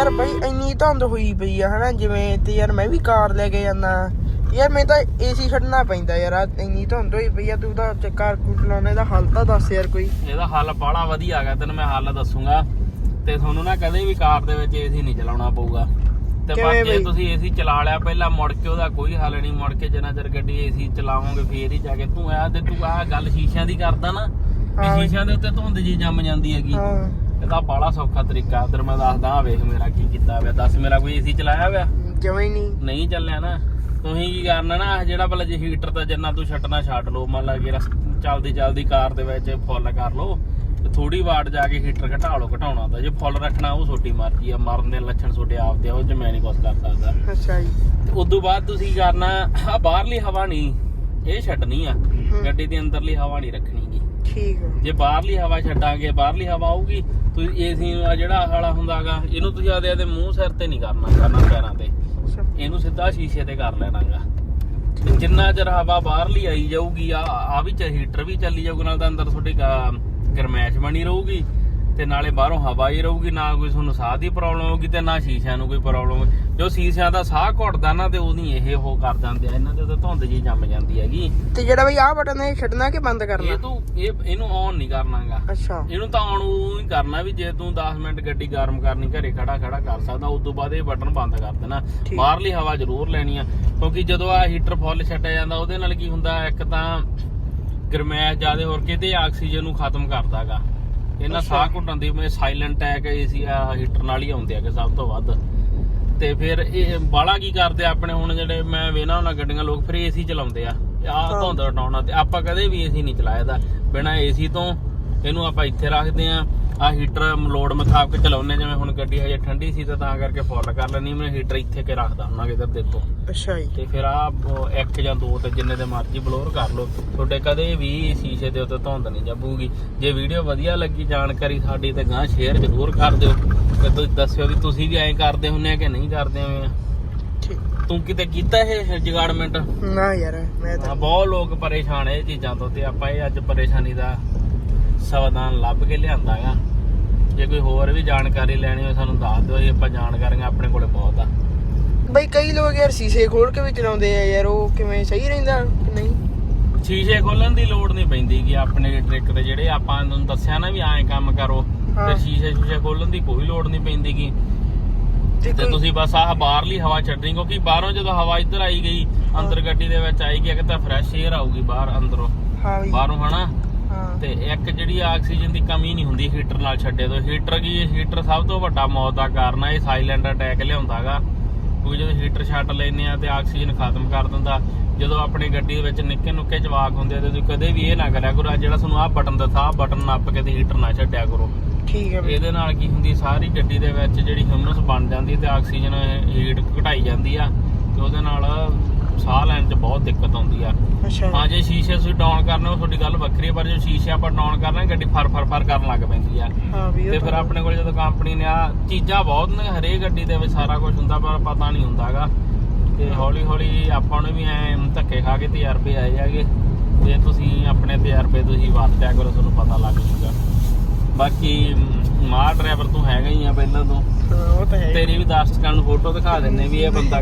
ਯਾਰ ਬਈ ਇੰਨੀ ਧੁੰਦ ਹੋਈ ਪਈ ਆ ਹਨਾ ਜਿਵੇਂ ਤੇ ਯਾਰ ਮੈਂ ਵੀ ਕਾਰ ਲੈ ਕੇ ਜਾਂਦਾ। ਯਾਰ ਮੈਂ ਤਾਂ ਏਸੀ ਛੱਡਣਾ ਪੈਂਦਾ ਯਾਰ ਇੰਨੀ ਧੁੰਦ ਹੋਈ ਪਈ ਆ ਤੂੰ ਤਾਂ ਚੱਕਰ ਕੁੱਟ ਲਾਉਣੇ ਦਾ ਹੱਲ ਤਾਂ ਦੱਸ ਯਾਰ ਕੋਈ। ਇਹਦਾ ਹੱਲ ਬਾਹਲਾ ਵਧੀਆ ਹੈਗਾ ਤੈਨੂੰ ਮੈਂ ਹੱਲ ਦੱਸੂਗਾ। ਤੇ ਤੁਹਾਨੂੰ ਨਾ ਕਦੇ ਵੀ ਕਾਰ ਦੇ ਵਿੱਚ ਏਸੀ ਨਹੀਂ ਚਲਾਉਣਾ ਪਊਗਾ। ਤੇ ਬਾਕੀ ਜੇ? ਤੁਸੀਂ ਏਸੀ ਚਲਾ ਲਿਆ ਪਹਿਲਾਂ ਮੁੜ ਕੇ ਉਹਦਾ ਕੋਈ ਹੱਲ ਨਹੀਂ ਮੁੜ ਕੇ ਜਿੰਨਾ ਚਿਰ ਗੱਡੀ ਏਸੀ ਚਲਾਵੋਗੇ ਫੇਰ ਹੀ ਜਾ ਕੇ ਤੂੰ ਆ ਤੇ ਤੂੰ ਆ ਗੱਲ ਸ਼ੀਸ਼ਿਆਂ ਦੀ ਕਰਦਾ ਨਾ ਵੀ। ਸ਼ੀਸ਼ਿਆਂ ਦੇ ਉੱਤੇ ਧੁੰਦ ਜੀ ਜੰਮ ਜਾਂਦੀ ਹੈਗੀ। ਹਾਂ। ਇਹਦਾ ਬਾਹਲਾ ਸੌਖਾ ਤਰੀਕਾ ਉਧਰ ਮੈਂ ਦੱਸਦਾ ਆ ਵੇਖ ਮੇਰਾ ਕੀ ਕੀਤਾ ਹੋਇਆ। ਦੱਸ ਮੇਰਾ ਕੋਈ ਏਸੀ ਚਲਾਇਆ ਹੋਇਆ? ਜਮਾਂ ਹੀ ਨਹੀਂ? ਨਹੀਂ ਚੱਲਿਆ ਨਾ। ਤੁਸੀਂ ਕੀ ਕਰਨਾ ਨਾ ਆਹ ਜਿਹੜਾ ਭਲਾ ਜੇ ਹੀਟਰ ਤਾਂ ਜਿੰਨਾ ਤੂੰ ਛੱਡਣਾ ਛੱਡ ਲਓ। ਮੰਨ ਲਾ ਕਿ ਚੱਲਦੀ ਚੱਲਦੀ ਕਾਰ ਦੇ ਵਿੱਚ ਫੁੱਲ ਕਰ ਲਓ ਤੇ ਥੋੜੀ ਵਾਟ ਜਾ ਕੇ ਹੀਟਰ ਘਟਾ ਲਓ ਘਟਾਉਣਾ ਤਾਂ। ਜੇ ਫੁੱਲ ਰੱਖਣਾ ਉਹ ਛੋਟੀ ਮਰਜ਼ੀ ਆ। ਮਰਨ ਦੇ ਲੱਛਣ ਛੋਟੇ ਆਪਦੇ ਆ ਉਹ ਚ ਮੈਂ ਨਹੀਂ ਕੁਛ ਕਰ ਸਕਦਾ। ਅੱਛਾ ਜੀ। ਤੇ ਉਦੋਂ ਬਾਅਦ ਤੁਸੀਂ ਕਰਨਾ ਆ ਬਾਹਰਲੀ ਹਵਾ ਨਹੀਂ ਇਹ ਛੱਡਣੀ ਆ। ਗੱਡੀ ਦੇ ਅੰਦਰਲੀ ਹਵਾ ਨਹੀਂ ਰੱਖਣੀ ਗੀ। ਠੀਕ ਆ। ਜੇ ਬਾਹਰਲੀ ਹਵਾ ਛੱਡਾਂਗੇ ਬਾਹਰਲੀ ਹਵਾ ਆਊਗੀ ਤੁਸੀਂ ਏਸੀ ਜਿਹੜਾ ਵਾਲਾ ਹੁੰਦਾਗਾ ਇਹਨੂੰ ਤੁਸੀਂ ਆਦੇ ਆਦੇ ਮੂੰਹ ਸਿਰ ਤੇ ਨਹੀਂ ਕਰਨਾ ਕਰਨਾ ਪੈਰਾਂ ਤੇ। ਅੱਛਾ। ਇਹਨੂੰ ਸਿੱਧਾ ਸ਼ੀਸ਼ੇ ਤੇ ਕਰ ਲੈਣਾਗਾ। ਤੇ ਜਿੰਨਾ ਚਿਰ ਹਵਾ ਬਾਹਰਲੀ ਆਈ ਜਾਊਗੀ ਆ ਆ ਵੀ ਚ ਹੀਟਰ ਵੀ ਚੱਲੀ ਜਾਊਗਾ ਨਾਲ ਤਾਂ ਅੰਦਰ ਤੁਹਾਡੀ ਗਾ- ਗਰਮੈਸ਼ ਬਣੀ ਰਹੂਗੀ। ਤੇ ਨਾਲੇ ਬਾਹਰੋਂ ਹਵਾ ਹੀ ਰਹੂਗੀ ਨਾ ਕੋਈ ਤੁਹਾਨੂੰ ਸਾਹ ਦੀ ਪ੍ਰੋਬਲਮ ਹੋਊਗੀ ਤੇ ਨਾ ਸ਼ੀਸ਼ਿਆਂ ਨੂੰ ਕੋਈ ਪ੍ਰੋਬਲਮ ਜੋ ਸ਼ੀਸ਼ਿਆਂ ਦਾ ਸਾਹ ਘੁੱਟਦਾ ਨਾ ਤੇ ਉਹਦੀ ਇਹ ਉਹ ਕਰ ਜਾਂਦੇ ਆ ਇਹਨਾਂ ਦੇ ਤਾਂ ਧੁੰਦ ਜੀ ਜੰਮ ਜਾਂਦੀ ਹੈਗੀ। ਤੇ ਜਿਹੜਾ ਬਈ ਆਹ ਬਟਨ ਹੈ ਛੱਡਣਾ ਕਿ ਬੰਦ ਇਹ ਕਰਨਾ ਤੂੰ ਇਹ ਇਹਨੂੰ ਔਨ ਨਹੀਂ ਕਰਨਾਗਾ। ਅੱਛਾ। ਇਹਨੂੰ ਤਾਂ ਆਨ ਹੀ ਕਰਨਾ ਵੀ ਜੇ ਤੂੰ 10 ਮਿੰਟ ਗੱਡੀ ਗਰਮ ਕਰਨੀ ਘਰੇ ਖੜਾ ਖੜਾ ਕਰ ਸਕਦਾ ਉਸ ਤੋਂ ਬਾਅਦ ਇਹ ਬਟਨ ਬੰਦ ਕਰ ਦੇਣਾ। ਬਾਹਰਲੀ ਹਵਾ ਜ਼ਰੂਰ ਲੈਣੀ ਆ ਕਿਉਂਕਿ ਜਦੋਂ ਆ ਹੀਟਰ ਫੁੱਲ ਛੱਡਿਆ ਜਾਂਦਾ ਉਹਦੇ ਨਾਲ ਕੀ ਹੁੰਦਾ ਇੱਕ ਤਾਂ ਗਰਮੈਸ਼ ਜ਼ਿਆਦਾ ਹੋਰ ਕੇ ਤੇ ਆਕਸੀਜਨ ਨੂੰ ਖਤਮ ਕਰਦਾਗਾ। ਇਹਨਾਂ। ਸਾਹ ਘੁੱਟਣ ਦੀ ਮੈਂ ਸਾਇਲੈਂਟ ਅਟੈਕ ਏਸੀ ਆ ਹੀਟਰ ਨਾਲ ਹੀ ਆਉਂਦੇ ਆਗੇ ਸਭ ਤੋਂ ਵੱਧ ਤੇ ਫਿਰ ਇਹ ਬਾਲਾ ਕੀ ਕਰਦੇ ਆ ਆਪਣੇ ਹੁਣ ਜਿਹੜੇ ਮੈਂ ਵੇਨਾ ਉਹਨਾਂ ਗੱਡੀਆਂ ਲੋਕ ਫਿਰ ਏਸੀ ਚਲਾਉਂਦੇ ਆ ਆਹ ਹਾਂ। ਧੁੰਦ ਹਟਾਉਣਾ ਤੇ ਆਪਾਂ ਕਦੇ ਵੀ ਏਸੀ ਨਹੀਂ ਚਲਾਇਆ ਦਾ ਬਿਨਾ ਏਸੀ ਤੋਂ ਇਹਨੂੰ ਆਪਾਂ ਇੱਥੇ ਰੱਖਦੇ ਆ ਆ ਹੀਟਰ ਲੋਡ ਮੁਤਾਬਕ ਚਲਾਉਂਦੇ ਜਿਵੇਂ ਹੁਣ ਗੱਡੀ ਹਜੇ ਠੰਡੀ ਸੀ ਤਾਂ ਤਾਂ ਕਰਕੇ ਫੁੱਲ ਕਰ ਲੈਣੀ ਮੈਂ ਹੀਟਰ ਇੱਥੇ ਕੇ ਰੱਖਦਾ ਹੁੰਦਾ ਕਿਧਰ ਦੇਖੋ। ਅੱਛਾ ਜੀ। ਤੇ ਫਿਰ ਆ ਇੱਕ ਜਾਂ ਦੋ ਤੇ ਜਿੰਨੇ ਦੇ ਮਰਜ਼ੀ ਬਲੋਰ ਕਰ ਲਓ। ਤੁਹਾਡੇ ਕਦੇ ਵੀ ਸ਼ੀਸ਼ੇ ਦੇ ਉੱਤੇ ਧੁੰਦ ਨਹੀਂ ਜੱਬੂਗੀ ਜੇ ਵੀਡੀਓ ਵਧੀਆ ਲੱਗੀ ਜਾਣਕਾਰੀ ਸਾਡੀ ਤੇ ਗਾਂ ਸ਼ੇਅਰ ਜ਼ਰੂਰ ਕਰ ਦਿਓ। ਤੇ ਤੁਸੀਂ ਦੱਸਿਓ ਵੀ ਤੁਸੀਂ ਵੀ ਐਂ ਕਰਦੇ ਹੁੰਨੇ ਆ ਕਿ ਨਹੀਂ ਕਰਦੇ ਐਵੇਂ ਠੀਕ। ਤੂੰ ਕਿਤੇ ਕੀਤਾ ਇਹ ਜਗਾੜਮੈਂਟ? ਨਾ ਯਾਰ ਮੈਂ ਹਾਂ, ਤਾਂ ਬਹੁਤ ਲੋਕ ਪਰੇਸ਼ਾਨ ਇਹ ਚੀਜ਼ਾਂ ਤੋਂ ਤੇ ਆਪਾਂ ਇਹ ਅੱਜ ਪਰੇਸ਼ਾਨੀ ਦਾ ਸਮਾਧਾਨ ਲੱਭ ਕੇ ਲਿਆਂਦਾਗਾ ਜੇ ਕੋਈ ਹੋਰ ਵੀ ਜਾਣਕਾਰੀ ਲੈਣੀ ਹੋਵੇ ਸਾਨੂੰ ਦੱਸ ਦਿਓ ਜੀ ਆਪਾਂ ਜਾਣਕਾਰੀਆਂ ਆਪਣੇ ਕੋਲੇ ਬਹੁਤ ਆ। ਬਈ ਕਈ ਲੋਕ ਯਾਰ ਸੀਸੇ ਖੋਲ ਕੇ ਵੀ ਚਲਾਉਂਦੇ ਆ ਯਾਰ ਉਹ ਕਿਵੇਂ ਸਹੀ ਰਹਿੰਦਾ ਕਿ ਨਹੀਂ? ਸ਼ੀਸ਼ੇ ਖੋਲਣ ਦੀ ਲੋੜ ਨਹੀਂ ਪੈਂਦੀ ਕਿ ਆਪਣੇ ਟ੍ਰਿਕ ਤੇ ਜਿਹੜੇ ਆਪਾਂ ਤੁਹਾਨੂੰ ਦੱਸਿਆ ਨਾ ਵੀ ਐਂ ਕੰਮ ਕਰੋ। ਤੇ ਸ਼ੀਸ਼ੇ ਸ਼ੀਸ਼ੇ ਖੋਲਣ ਦੀ ਕੋਈ ਲੋੜ ਨਹੀਂ ਪੈਂਦੀ ਗੀ। ਤੇ ਤੁਸੀਂ ਬਸ ਆਹ ਬਾਹਰਲੀ ਹਵਾ ਛੱਡਣੀ ਕਿਉਂਕਿ ਬਾਹਰੋਂ ਜਦੋਂ ਹਵਾ ਇੱਧਰ ਆਈ ਗਈ ਅੰਦਰ ਗੱਡੀ ਦੇ ਵਿੱਚ ਆਈ ਗਈ ਇੱਕ ਤਾਂ ਫਰੈਸ਼ 에ਅਰ ਆਊਗੀ ਬਾਹਰ ਅੰਦਰੋਂ। ਹਾਂ ਬਾਹਰੋਂ ਹਨਾ? ਹਾਂ। ਤੇ ਇੱਕ ਜਿਹੜੀ ਆਕਸੀਜਨ ਦੀ ਕਮੀ ਨਹੀਂ ਹੁੰਦੀ ਹੀਟਰ ਨਾਲ ਛੱਡੇ ਤੋਂ। ਹੀਟਰ ਕੀ ਹੀਟਰ ਸਭ ਤੋਂ ਵੱਡਾ ਮੌਤ ਦਾ ਕਾਰਨ ਆ ਇਹ ਸਾਇਲੈਂਟ ਅਟੈਕ ਲਿਆਉਂਦਾਗਾ। ਕਿਉਂਕਿ ਜਦੋਂ ਹੀਟਰ ਛੱਡ ਲੈਨੇ ਆ ਤੇ ਆਕਸੀਜਨ ਖਤਮ ਕਰ ਦਿੰਦਾ। ਜਦੋਂ ਆਪਣੀ ਗੱਡੀ ਦੇ ਵਿੱਚ ਨਿੱਕੇ ਨੁੱਕੇ ਜਵਾਕ ਹੁੰਦੇ ਆ ਤੇ ਤੁਸੀਂ ਕਦੇ ਵੀ ਇਹ ਨਾ ਕਰਿਆ ਕਰੋ ਜਿਹੜਾ ਤੁਹਾਨੂੰ ਆਹ ਬਟਨ ਦੱਸਾ ਆਹ ਬਟਨ ਨੱਪ ਕੇ ਤੇ ਹੀਟਰ ਨਾ ਛੱਡਿਆ ਕਰੋ। ਠੀਕ ਹੈ ਇਹਦੇ ਨਾਲ ਕੀ ਹੁੰਦੀ ਸਾਰੀ ਗੱਡੀ ਦੇ ਵਿੱਚ ਜਿਹੜੀ ਹਿਊਮਸ ਬਣ ਜਾਂਦੀ ਤੇ ਆਕਸੀਜਨ ਹੀਟ ਘਟਾਈ ਜਾਂਦੀ ਆ। ਤੇ ਉਹਦੇ ਨਾਲ ਸਾਹ ਲੈਣ 'ਚ ਬਹੁਤ ਦਿੱਕਤ ਆਉਂਦੀ ਆ। ਅੱਛਾ। ਹਾਂ ਜੇ ਸ਼ੀਸ਼ੇ ਤੁਸੀਂ ਡਾਊਨ ਕਰਨੇ ਉਹ ਤੁਹਾਡੀ ਗੱਲ ਵੱਖਰੀ ਹੈ ਪਰ ਜੇ ਸ਼ੀਸ਼ੇ ਆਪਾਂ ਡਾਊਨ ਕਰਨਾ ਗੱਡੀ ਫਰ ਫਰ ਫਰ ਕਰਨ ਲੱਗ ਪੈਂਦੀ ਆ। ਹਾਂ ਵੀ ਉਹ ਤੇ ਫਿਰ ਤਾਂ- ਆਪਣੇ ਕੋਲ ਜਦੋਂ ਕੰਪਨੀ ਨੇ ਆ ਚੀਜ਼ਾਂ ਬਹੁਤ ਨੇ ਹਰੇਕ ਗੱਡੀ ਦੇ ਵਿੱਚ ਸਾਰਾ ਕੁਝ ਹੁੰਦਾ ਪਰ ਪਤਾ ਨਹੀਂ ਹੁੰਦਾਗਾ। ਤੇ ਹੌਲੀ ਹੌਲੀ ਆਪਾਂ ਨੂੰ ਵੀ ਐ ਧੱਕੇ ਖਾ ਕੇ ਤਜਰਬੇ ਆਏ ਜਾਗੇ ਜੇ ਤੁਸੀਂ ਆਪਣੇ ਤਜਰਬੇ ਤੁਸੀਂ ਵਰਤਿਆ ਕਰੋ ਤੁਹਾਨੂੰ ਪਤਾ ਲੱਗ ਜੂਗਾ। ਬਾਕੀ ਮਾਰ ਡਰਾਈਵਰ ਤੂੰ ਹੈਗਾ ਹੀ ਆ ਪਹਿਲਾਂ ਤੋਂ। ਹਾਂ, ਉਹ ਤਾਂ ਹੈ ਤੇਰੀ ਵੀ ਦਰਸ਼ਕਾਂ ਨੂੰ ਫੋਟੋ ਦਿਖਾ ਦਿੰਨੇ ਵੀ ਇਹ ਬੰਦਾ